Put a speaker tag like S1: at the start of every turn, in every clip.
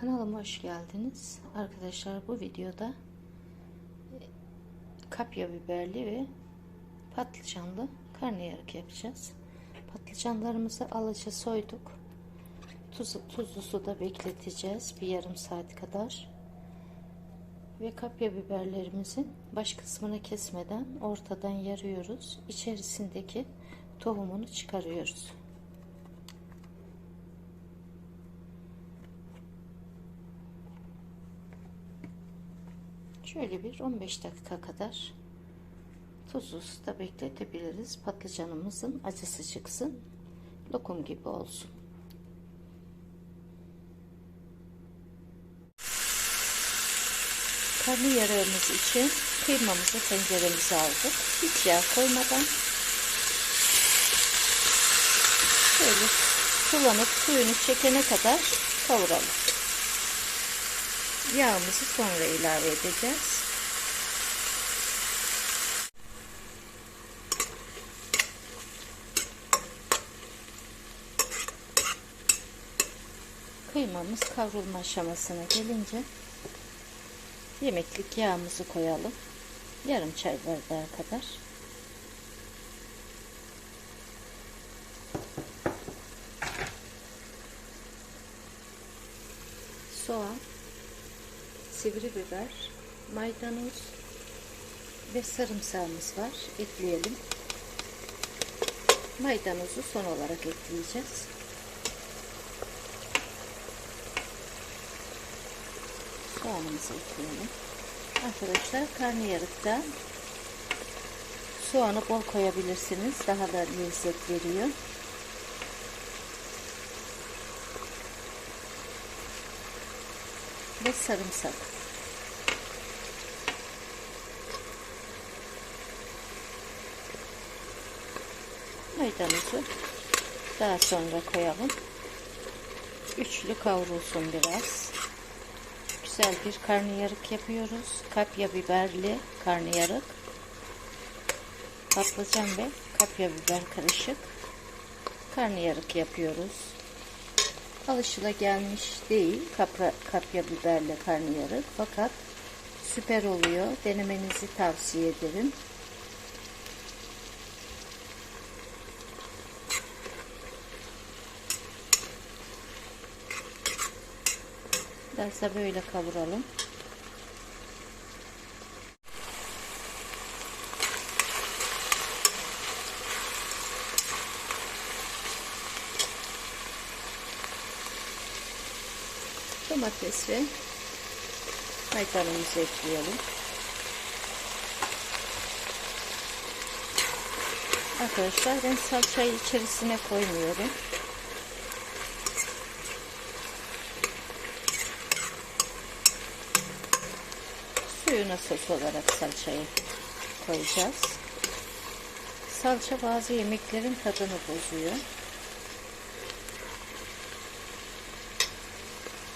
S1: Kanalıma hoş geldiniz. Arkadaşlar bu videoda e, kapya biberli ve patlıcanlı karnıyarık yapacağız. Patlıcanlarımızı alıcı soyduk. Tuzu, tuzlu suda bekleteceğiz bir yarım saat kadar. Ve kapya biberlerimizin baş kısmını kesmeden ortadan yarıyoruz. İçerisindeki tohumunu çıkarıyoruz. Şöyle bir 15 dakika kadar tuzlu suda bekletebiliriz. Patlıcanımızın acısı çıksın. Lokum gibi olsun. Karnıyarığımız için kıymamızı tenceremize aldık. Hiç yağ koymadan şöyle sulanıp suyunu çekene kadar kavuralım. Yağımızı sonra ilave edeceğiz. Kıymamız kavrulma aşamasına gelince yemeklik yağımızı koyalım. Yarım çay bardağı kadar. Soğan sivri biber, maydanoz ve sarımsağımız var. Ekleyelim. Maydanozu son olarak ekleyeceğiz. Soğanımızı ekleyelim. Arkadaşlar karnıyarıkta soğanı bol koyabilirsiniz. Daha da lezzet veriyor. Ve sarımsak. Maydanozu daha sonra koyalım. Üçlü kavrulsun biraz. Güzel bir karnıyarık yapıyoruz. Kapya biberli karnıyarık. Patlıcan ve kapya biber karışık. Karnıyarık yapıyoruz alışılagelmiş değil kapra, kapya biberle karnıyarık fakat süper oluyor. Denemenizi tavsiye ederim. Biraz böyle kavuralım. Domates ve maydanozumuzu ekleyelim. Arkadaşlar ben salçayı içerisine koymuyorum. Suyuna sos olarak salçayı koyacağız. Salça bazı yemeklerin tadını bozuyor.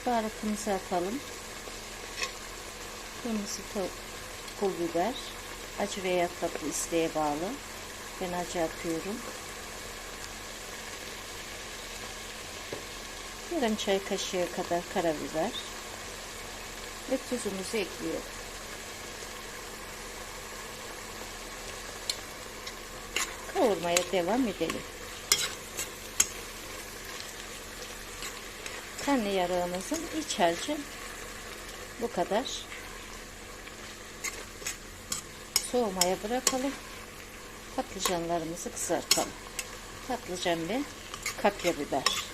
S1: Baharatımızı atalım. Kırmızı pul biber, acı veya tatlı isteğe bağlı. Ben acı atıyorum. Yarım çay kaşığı kadar karabiber ve tuzumuzu ekliyorum. Kavurmaya devam edelim. Karnıyarığımızın iç harcı bu kadar. Soğumaya bırakalım. Patlıcanlarımızı kızartalım. Patlıcan ve kapya biber.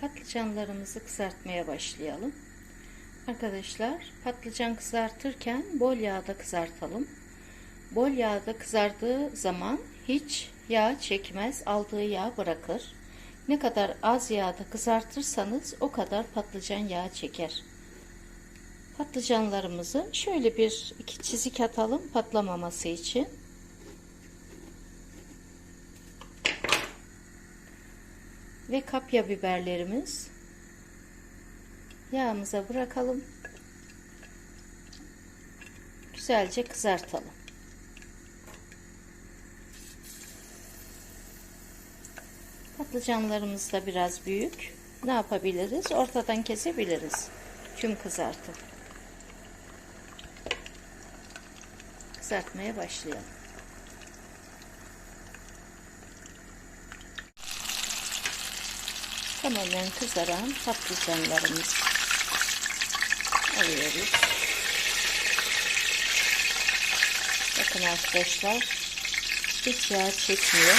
S1: Patlıcanlarımızı kızartmaya başlayalım. Arkadaşlar patlıcan kızartırken bol yağda kızartalım. Bol yağda kızardığı zaman hiç yağ çekmez, aldığı yağ bırakır. Ne kadar az yağda kızartırsanız o kadar patlıcan yağ çeker. Patlıcanlarımızı şöyle bir iki çizik atalım patlamaması için. Ve kapya biberlerimiz yağımıza bırakalım. Güzelce kızartalım. Patlıcanlarımız da biraz büyük. Ne yapabiliriz? Ortadan kesebiliriz. Tüm kızartıp. Kızartmaya başlayalım. Tamamen kızaran patlıcanlarımız alıyoruz. Bakın arkadaşlar hiç yağ çekmiyor.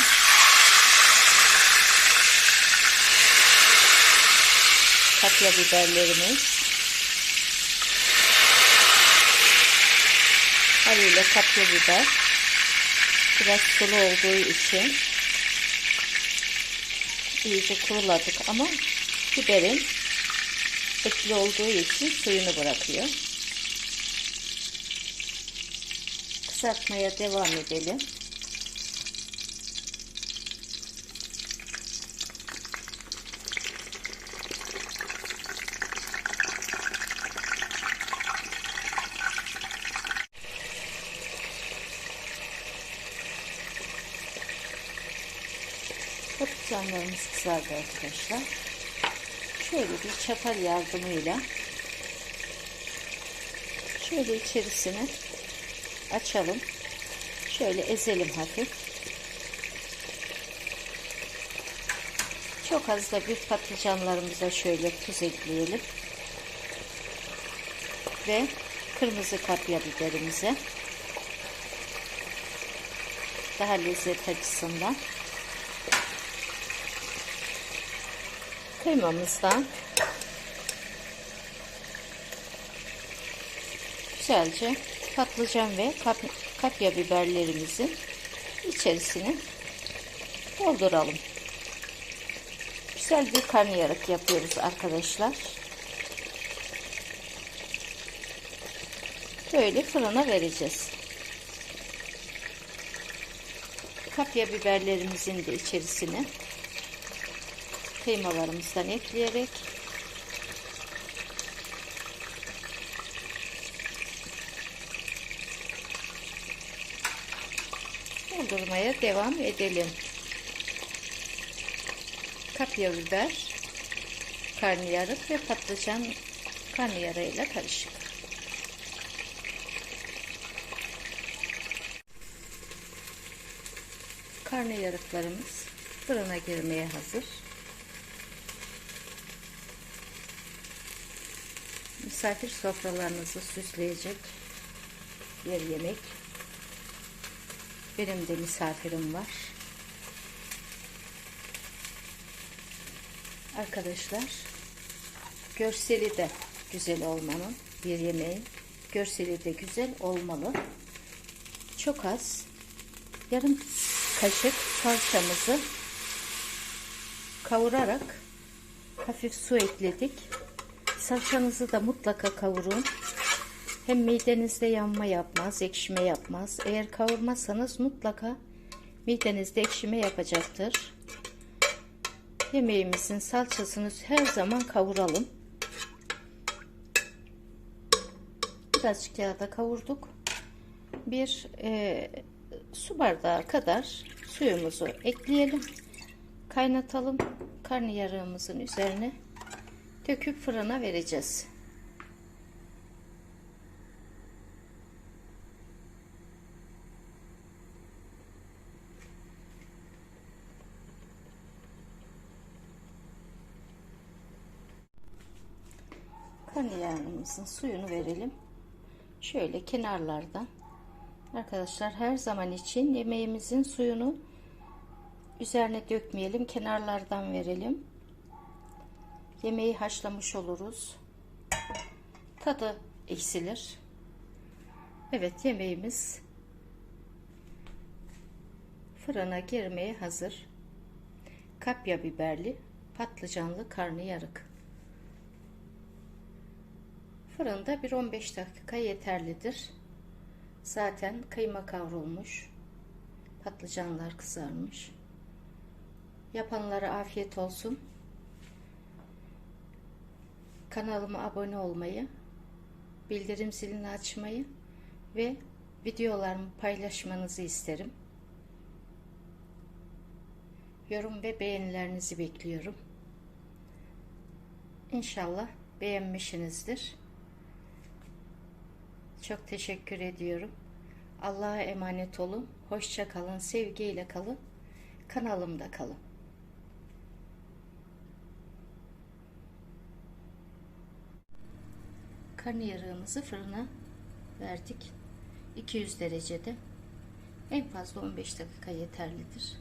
S1: Kapya biberlerimiz. Haliyle kapya biber biraz sulu olduğu için iyice kuruladık ama biberin etli olduğu için suyunu bırakıyor. Kızartmaya devam edelim. Patlıcanlarımız kızardı arkadaşlar. Şöyle bir çatal yardımıyla şöyle içerisine açalım. Şöyle ezelim hafif. Çok az da bir patlıcanlarımıza şöyle tuz ekleyelim. Ve kırmızı kapya biberimize daha lezzet açısından kıymamızdan güzelce patlıcan ve kap kapya biberlerimizin içerisine dolduralım. Güzel bir karnıyarık yapıyoruz arkadaşlar. Böyle fırına vereceğiz. Kapya biberlerimizin de içerisine kıymalarımızdan ekleyerek doldurmaya devam edelim. Kapya biber, karnıyarık ve patlıcan karnıyarığıyla karışık. Karnıyarıklarımız fırına girmeye hazır. Misafir sofralarınızı süsleyecek bir yemek. Benim de misafirim var. Arkadaşlar, görseli de güzel olmanın bir yemeğin görseli de güzel olmalı. Çok az yarım kaşık salçamızı kavurarak hafif su ekledik. Salçanızı da mutlaka kavurun. Hem midenizde yanma yapmaz, ekşime yapmaz. Eğer kavurmazsanız mutlaka midenizde ekşime yapacaktır. Yemeğimizin salçasını her zaman kavuralım. Birazcık yağda kavurduk. Bir e, su bardağı kadar suyumuzu ekleyelim. Kaynatalım. Karnıyarığımızın üzerine döküp fırına vereceğiz. Karnıyarığımızın suyunu verelim. Şöyle kenarlardan arkadaşlar her zaman için yemeğimizin suyunu üzerine dökmeyelim. Kenarlardan verelim. Yemeği haşlamış oluruz. Tadı eksilir. Evet yemeğimiz fırına girmeye hazır. Kapya biberli patlıcanlı karnıyarık. Fırında bir 15 dakika yeterlidir. Zaten kıyma kavrulmuş. Patlıcanlar kızarmış. Yapanlara afiyet olsun. Kanalıma abone olmayı, bildirim zilini açmayı ve videolarımı paylaşmanızı isterim. yorum ve beğenilerinizi bekliyorum. İnşallah beğenmişsinizdir. Çok teşekkür ediyorum. Allah'a emanet olun. Hoşça kalın. Sevgiyle kalın. Kanalımda kalın. Karnıyarığımızı fırına verdik. 200 derecede. En fazla 15 dakika yeterlidir.